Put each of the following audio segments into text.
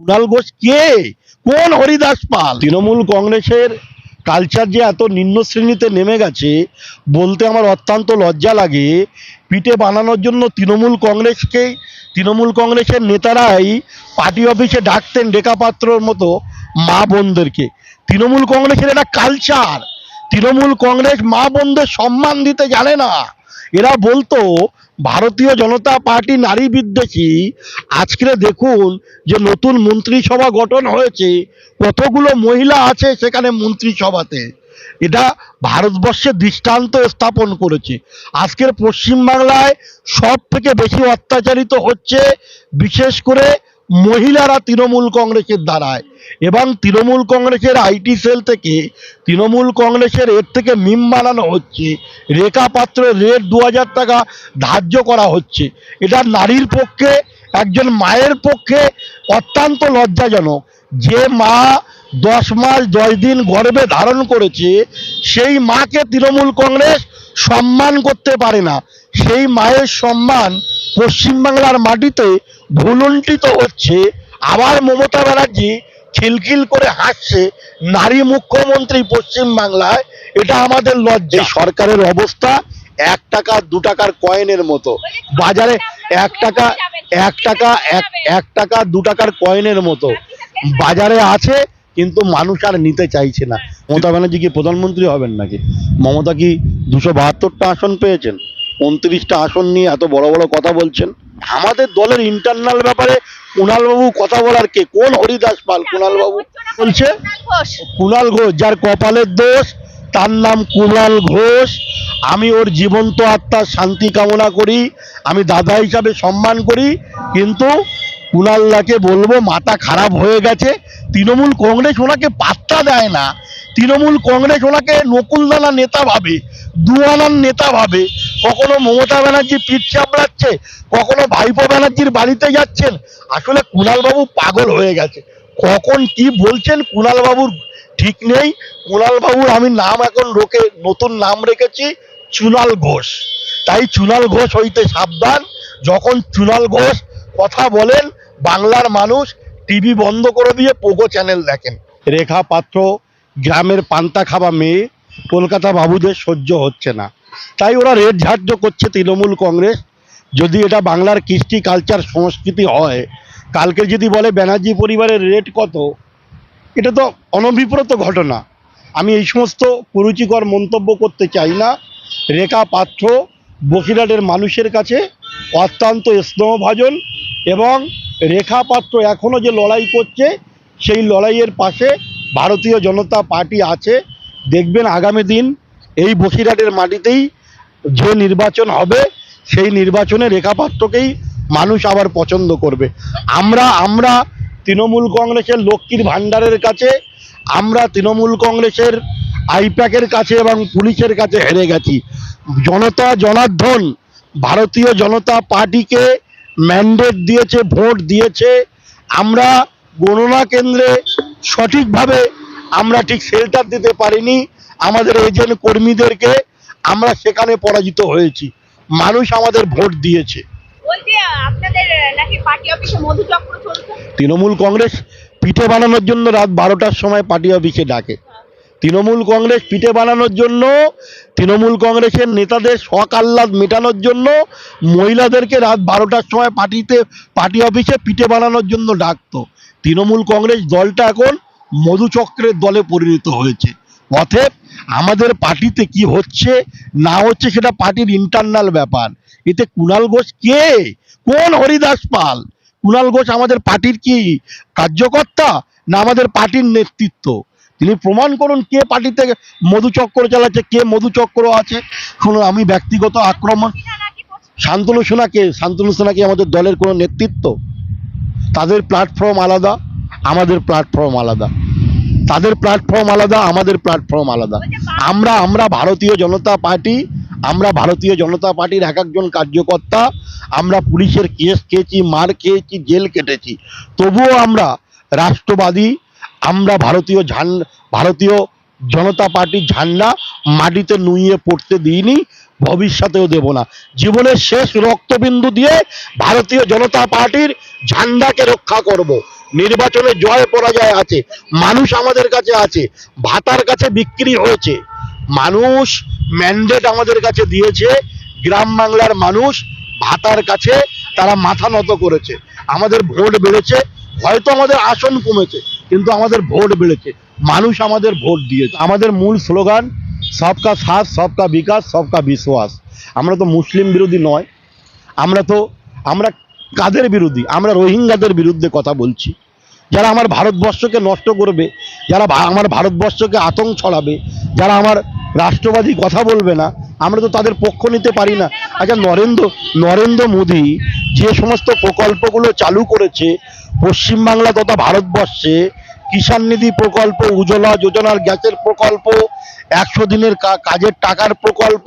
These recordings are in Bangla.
কুণাল ঘোষ কে? কোন হরিদাস পাল? তৃণমূল কংগ্রেসের কালচার যে এত নিম্ন শ্রেণীতে নেমে গেছে, বলতে আমার অত্যন্ত লজ্জা লাগে। পিঠে বানানোর জন্য তৃণমূল কংগ্রেসকে, তৃণমূল কংগ্রেসের নেতারাই পার্টি অফিসে ডাকতেন ডেকাপাত্রর মতো মা বোনদেরকে। তৃণমূল কংগ্রেসের একটা কালচার। তৃণমূল কংগ্রেস মা বোনদের সম্মান দিতে জানে না। এরা বলতো ভারতীয় জনতা পার্টি নারী বিদ্বেষী। আজকে দেখুন যে নতুন মন্ত্রিসভা গঠন হয়েছে। কতগুলো মহিলা আছে সেখানে মন্ত্রিসভাতে। এটা ভারতবর্ষে দৃষ্টান্ত স্থাপন করেছে। আজকের পশ্চিমবাংলায় সব থেকে বেশি অত্যাচারিত হচ্ছে, বিশেষ করে মহিলারা তৃণমূল কংগ্রেসের দ্বারায়। এবং তৃণমূল কংগ্রেসের আইটি সেল থেকে তৃণমূল কংগ্রেসের এর থেকে মিম বানানো হচ্ছে। রেখা পাত্র রেট দু হাজার টাকা ধার্য করা হচ্ছে। এটা নারীর পক্ষে, একজন মায়ের পক্ষে অত্যন্ত লজ্জাজনক। যে মা দশ মাস দশ দিন গর্ভে ধারণ করেছে, সেই মাকে তৃণমূল কংগ্রেস সম্মান করতে পারে না। সেই মায়ের সম্মান পশ্চিমবাংলার মাটিতে ভুলুণ্ঠিত হচ্ছে। আবার মমতা ব্যানার্জি খিলখিল করে হাসছে, নারী মুখ্যমন্ত্রী পশ্চিমবাংলায়। এটা আমাদের লজ্জা। সরকারের অবস্থা এক টাকা, দু টাকার কয়েনের মতো। বাজারে এক টাকা এক টাকা, এক এক টাকা, দু টাকার কয়েনের মতো। বাজারে আছে, কিন্তু মানুষ আর নিতে চাইছে না। মমতা ব্যানার্জি কি প্রধানমন্ত্রী হবেন নাকি? মমতা কি দুশো বাহাত্তরটা আসন পেয়েছেন? উনত্রিশটা আসন নিয়ে এত বড় বড় কথা বলছেন। আমাদের দলের ইন্টারনাল ব্যাপারে কুণালবাবু কথা বলার কে? কোন হরিদাস পাল? কুণালবাবু বলছে, কুণাল ঘোষ, যার কপালের দোষ, তার নাম কুণাল ঘোষ। আমি ওর জীবন্ত আত্মার শান্তি কামনা করি, আমি দাদা হিসাবে সম্মান করি, কিন্তু কুণালদাকে বলব মাথা খারাপ হয়ে গেছে। তৃণমূল কংগ্রেস ওনাকে পাত্তা দেয় না। তৃণমূল কংগ্রেস ওনাকে নকুলদানা নেতা ভাবে, দুয়ানার নেতা ভাবে। কখনো মমতা ব্যানার্জি পিঠ চাপড়াচ্ছে, কখনো ভাইপো ব্যানার্জির বাড়িতে যাচ্ছেন। আসলে কুণালবাবু পাগল হয়ে গেছে। কখন কি বলছেন কুণালবাবুর ঠিক নেই। কুণালবাবুর আমি নাম এখন লোকে নতুন নাম রেখেছি, চুনাল ঘোষ। তাই চুনাল ঘোষ হইতে সাবধান। যখন চুনাল ঘোষ কথা বলেন, বাংলার মানুষ টিভি বন্ধ করে দিয়ে পোগো চ্যানেল দেখেন। রেখা পাত্র, গ্রামের পান্তা খাওয়া মেয়ে, কলকাতা বাবুদের সহ্য হচ্ছে না। তাই ওরা রেট ঝাড়্য করছে তৃণমূল কংগ্রেস। যদি এটা বাংলার কৃষ্টি কালচার সংস্কৃতি হয়, কালকে যদি বলে ব্যানার্জি পরিবারের রেট কত, এটা তো অনভিপ্রত ঘটনা। আমি এই সমস্ত কুরুচিকর মন্তব্য করতে চাই না। রেখা পাত্র বসিরহাটের মানুষের কাছে অত্যন্ত স্নেহভাজন এবং রেখা পাত্র এখনও যে লড়াই করছে, সেই লড়াইয়ের পাশে ভারতীয় জনতা পার্টি আছে। দেখবেন আগামী দিন এই বসিরহাটের মাটিতেই যে নির্বাচন হবে, সেই নির্বাচনে রেখা পাত্রকেই মানুষ আবার পছন্দ করবে। আমরা আমরা তৃণমূল কংগ্রেসের লক্ষ্মীর ভাণ্ডারের কাছে, আমরা তৃণমূল কংগ্রেসের আইপ্যাকের কাছে এবং পুলিশের কাছে হেরে গেছি। জনতা জনার্ধন ভারতীয় জনতা পার্টিকে ম্যান্ডেট দিয়েছে, ভোট দিয়েছে। আমরা গণনা কেন্দ্রে সঠিকভাবে, আমরা ঠিক শেল্টার দিতে পারিনি। আমাদের এজেন্ট কর্মীদেরকে আমরা সেখানে পরাজিত হয়েছি। মানুষ আমাদের ভোট দিয়েছে। তৃণমূল কংগ্রেস পিঠে বানানোর জন্য রাত বারোটার সময় পার্টি অফিসে ডাকে। তৃণমূল কংগ্রেস পিঠে বানানোর জন্য তৃণমূল কংগ্রেসের নেতাদের শখ আহ্লাদ মেটানোর জন্য মহিলাদেরকে রাত বারোটার সময় পার্টিতে পার্টি অফিসে পিঠে বানানোর জন্য ডাকতো। তৃণমূল কংগ্রেস দলটা এখন মধুচক্রের দলে পরিণত হয়েছে। অতএব আমাদের পার্টিতে কি হচ্ছে, না হচ্ছে সেটা পার্টির ইন্টারনাল ব্যাপার। এতে কুণাল ঘোষ কে? কোন হরিদাস পাল? কুণাল ঘোষ আমাদের পার্টির কি কার্যকর্তা, না আমাদের পার্টির নেতৃত্ব? তিনি প্রমাণ করুন কে পার্টিতে মধুচক্র চালাচ্ছে, কে মধুচক্র আছে। শুনুন, আমি ব্যক্তিগত আক্রমণ শান্তনু সোনাকে শান্তনু সোনা কি আমাদের দলের কোনো নেতৃত্ব? তাদের প্ল্যাটফর্ম আলাদা, আমাদের প্ল্যাটফর্ম আলাদা। তাদের প্ল্যাটফর্ম আলাদা, আমাদের প্ল্যাটফর্ম আলাদা। আমরা আমরা ভারতীয় জনতা পার্টি, আমরা ভারতীয় জনতা পার্টির এক একজন কার্যকর্তা, আমরা পুলিশের কেস খেয়েছি, মার খেয়েছি, জেল কেটেছি। তবুও আমরা রাষ্ট্রবাদী, আমরা ভারতীয় ঝান ভারতীয় জনতা পার্টির ঝান্ডা মাটিতে নুইয়ে পড়তে দিইনি। ভবিষ্যতেও দেব না। জীবনের শেষ রক্তবিন্দু দিয়ে ভারতীয় জনতা পার্টির ঝান্ডাকে রক্ষা করব। নির্বাচনে জয় পরাজয় আছে, মানুষ আমাদের কাছে আছে, ভাতার কাছে বিক্রি হয়েছে। মানুষ ম্যান্ডেট আমাদের কাছে দিয়েছে, গ্রাম বাংলার মানুষ ভাতার কাছে তারা মাথা নত করেছে। আমাদের ভোট বেড়েছে, হয়তো আমাদের আসন কমেছে, কিন্তু আমাদের ভোট বেড়েছে। মানুষ আমাদের ভোট দিয়েছে। আমাদের মূল স্লোগান সবকা সাথ, সবকা বিকাশ, সবকা বিশ্বাস। আমরা তো মুসলিম বিরোধী নয়। আমরা তো, আমরা কাদের বিরোধী? আমরা রোহিঙ্গাদের বিরুদ্ধে কথা বলছি। যারা আমার ভারতবর্ষকে নষ্ট করবে, যারা আমার ভারতবর্ষকে আতঙ্ক ছড়াবে, যারা আমার রাষ্ট্রবাদী কথা বলবে না, আমরা তো তাদের পক্ষ নিতে পারি না। আচ্ছা নরেন্দ্র নরেন্দ্র মোদী যে সমস্ত প্রকল্পগুলো চালু করেছে, পশ্চিমবাংলা তথা ভারতবর্ষে, কিষাণ নিধি প্রকল্প, উজ্জ্বলা যোজনার গ্যাসের প্রকল্প একশো দিনের কাজের টাকার প্রকল্প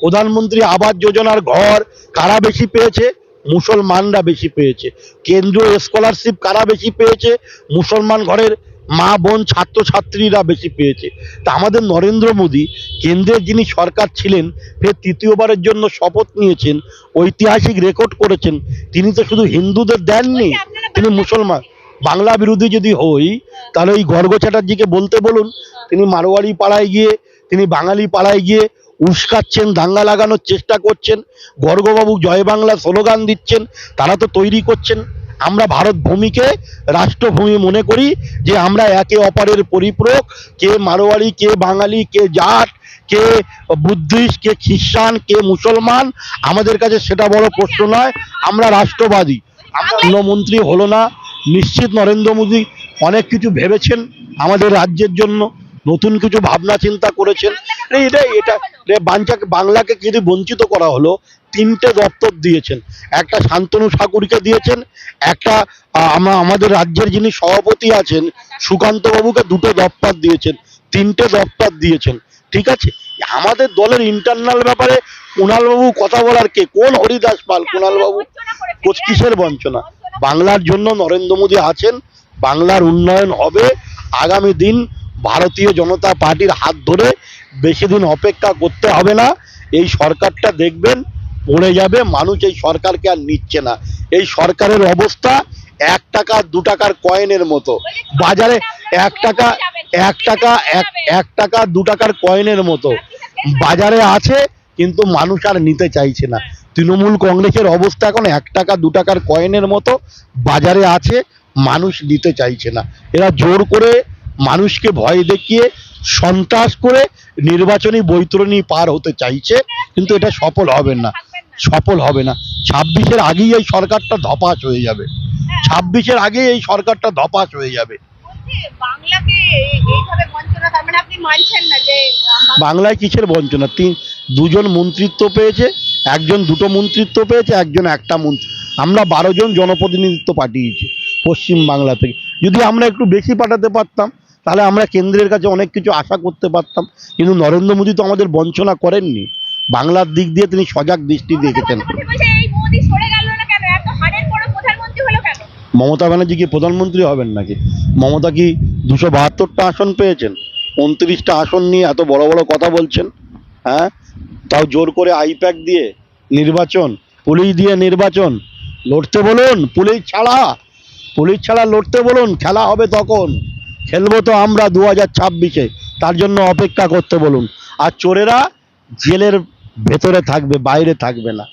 প্রধানমন্ত্রী আবাস যোজনার ঘর কারা বেশি পেয়েছে? মুসলমানরা বেশি পেয়েছে। কেন্দ্রীয় স্কলারশিপ কারা বেশি পেয়েছে? মুসলমান ঘরের মা বোন ছাত্রছাত্রীরা বেশি পেয়েছে। তা আমাদের নরেন্দ্র মোদী কেন্দ্রের যিনি সরকার ছিলেন ফের তৃতীয়বারের জন্য শপথ নিয়েছেন ঐতিহাসিক রেকর্ড করেছেন। তিনি তো শুধু হিন্দুদের দেননি তিনি মুসলমান বাংলা বিরোধী যদি হই তাহলে ওই গর্গ চ্যাটার্জিকে বলতে বলুন। তিনি মারোয়ারি পাড়ায় গিয়ে তিনি বাঙালি পাড়ায় গিয়ে উস্কাচ্ছেন দাঙ্গা লাগানোর চেষ্টা করছেন। গর্গবাবু জয় বাংলা স্লোগান দিচ্ছেন তারা তো তৈরি করছেন। আমরা ভারত ভূমিকে রাষ্ট্রভূমি মনে করি যে আমরা একে অপরের পরিপূরক। কে মারোয়ারি কে বাঙালি কে জাট কে বুদ্ধিস্ট কে খ্রিস্টান কে মুসলমান আমাদের কাছে সেটা বড় প্রশ্ন নয়। আমরা রাষ্ট্রবাদী। আমরা অন্নমন্ত্রী হলো না। নিশ্চিত নরেন্দ্র মোদী অনেক কিছু ভেবেছেন আমাদের রাজ্যের জন্য নতুন কিছু ভাবনা চিন্তা করেছেন। এটা এটা বাঞ্চাকে বাংলাকে যদি বঞ্চিত করা হলো তিনটে দপ্তর দিয়েছেন। একটা শান্তনু ঠাকুরকে দিয়েছেন একটা আমাদের রাজ্যের যিনি সভাপতি আছেন সুকান্ত বাবুকে দুটো দপ্তর দিয়েছেন তিনটে দপ্তর দিয়েছেন। ঠিক আছে? আমাদের দলের ইন্টারনাল ব্যাপারে কুণালবাবু কথা বলার কে? কোন হরিদাস পাল? কুণালবাবু? কিসের বঞ্চনা? বাংলার জন্য নরেন্দ্র মোদী আছেন, বাংলার উন্নয়ন হবে। আগামী দিন ভারতীয় জনতা পার্টির হাত ধরে বেশি দিন অপেক্ষা করতে হবে না। এই সরকারটা দেখবেন পড়ে যাবে। মানুষ এই সরকারকে আর নিচ্ছে না। এই সরকারের অবস্থা এক টাকা, দু টাকার কয়েনের মতো। বাজারে এক টাকা এক টাকা এক টাকা, দু টাকার কয়েনের মতো। বাজারে আছে, কিন্তু মানুষ আর নিতে চাইছে না। তৃণমূল কংগ্রেসের অবস্থা এখন এক টাকা দু টাকার কয়েনের মতো বাজারে আছে মানুষ নিতে চাইছে না। এরা জোর করে মানুষকে ভয় দেখিয়ে সন্ত্রাস করে নির্বাচনী বৈতরণী পার হতে চাইছে কিন্তু এটা সফল হবে না। সফল হবে না। ছাব্বিশের আগেই এই সরকারটা ধপাস হয়ে যাবে। ছাব্বিশের আগেই এই সরকারটা ধপাস হয়ে যাবে। মানে বাংলায় কিসের বঞ্চনা? তিন দুজন মন্ত্রিত্ব পেয়েছে একজন দুটো মন্ত্রিত্ব পেয়েছে একজন একটা মন্ত্রী। আমরা বারো জন জনপ্রতিনিধিত্ব পাঠিয়েছি পশ্চিম বাংলা থেকে। যদি আমরা একটু বেশি পাঠাতে পারতাম তাহলে আমরা কেন্দ্রের কাছে অনেক কিছু আশা করতে পারতাম। কিন্তু নরেন্দ্র মোদী তো আমাদের বঞ্চনা করেননি। বাংলার দিক দিয়ে তিনি সজাগ দৃষ্টি দেখেছেন। মমতা ব্যানার্জি কি প্রধানমন্ত্রী হবেন নাকি? মমতা কি দুশো বাহাত্তরটা আসন পেয়েছেন? উনত্রিশটা আসন নিয়ে এত বড় বড় কথা বলছেন হ্যাঁ? তাও জোর করে আইপ্যাক দিয়ে নির্বাচন, পুলিশ দিয়ে নির্বাচন। লড়তে বলুন, পুলিশ ছাড়া। পুলিশ ছাড়া লড়তে বলুন, খেলা হবে তখন। খেলব তো আমরা দু হাজার ছাব্বিশে। তার জন্য অপেক্ষা করতে বলুন। আর চোরেরা জেলের ভেতরে থাকবে, বাইরে থাকবে না।